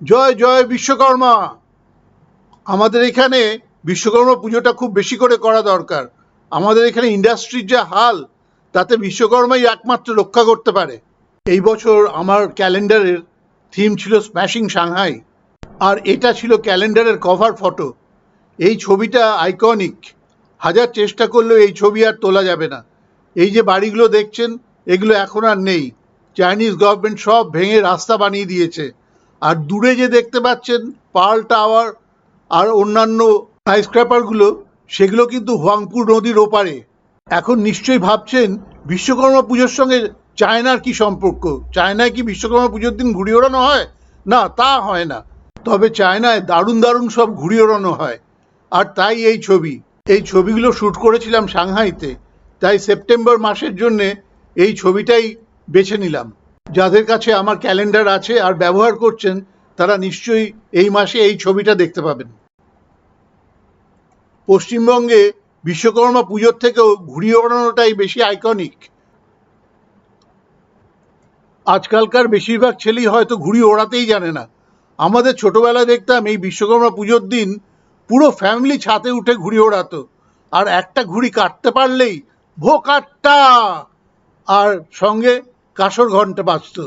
জয় জয় বিশ্বকর্মা। আমাদের এখানে বিশ্বকর্মা পুজোটা খুব বেশি করে করা দরকার। আমাদের এখানে ইন্ডাস্ট্রির যা হাল, তাতে বিশ্বকর্মাই একমাত্র রক্ষা করতে পারে। এই বছর আমার ক্যালেন্ডারের থিম ছিল স্ম্যাশিং সাংহাই, আর এটা ছিল ক্যালেন্ডারের কভার ফটো। এই ছবিটা আইকনিক। হাজার চেষ্টা করলেও এই ছবি আর তোলা যাবে না। এই যে বাড়িগুলো দেখছেন, এগুলো এখন আর নেই। চাইনিজ গভর্নমেন্ট সব ভেঙে রাস্তা বানিয়ে দিয়েছে। আর দূরে যে দেখতে পাচ্ছেন পার্ল টাওয়ার আর অন্যান্য স্কাইস্ক্র্যাপারগুলো, সেগুলো কিন্তু হুয়াংপুর নদীর ওপারে। এখন নিশ্চয়ই ভাবছেন বিশ্বকর্মা পুজোর সঙ্গে চায়নার কি সম্পর্ক? চায়নায় কি বিশ্বকর্মা পুজোর দিন ঘুড়ি ওড়ানো হয়? না, তা হয় না। তবে চায়নায় দারুণ দারুণ সব ঘুড়ি ওড়ানো হয়। আর তাই এই ছবি। এই ছবিগুলো শ্যুট করেছিলাম সাংহাইতে। তাই সেপ্টেম্বর মাসের জন্যে এই ছবিটাই বেছে নিলাম। যাদের কাছে আমার ক্যালেন্ডার আছে আর ব্যবহার করছেন, তারা নিশ্চয়ই এই মাসে এই ছবিটা দেখতে পাবেন। পশ্চিমবঙ্গে বিশ্বকর্মা পুজোর থেকেও ঘুড়ি ওড়ানোটাই বেশি আইকনিক আজকালকার বেশিরভাগ ছেলেই হয়তো ঘুড়ি ওড়াতেই জানে না। আমাদের ছোটবেলায় দেখতাম এই বিশ্বকর্মা পুজোর দিন পুরো ফ্যামিলি ছাতে উঠে ঘুড়ি ওড়াতো আর একটা ঘুড়ি কাটতে পারলেই ভো কাটটা আর সঙ্গে কাসর ঘণ্টা বাজতো।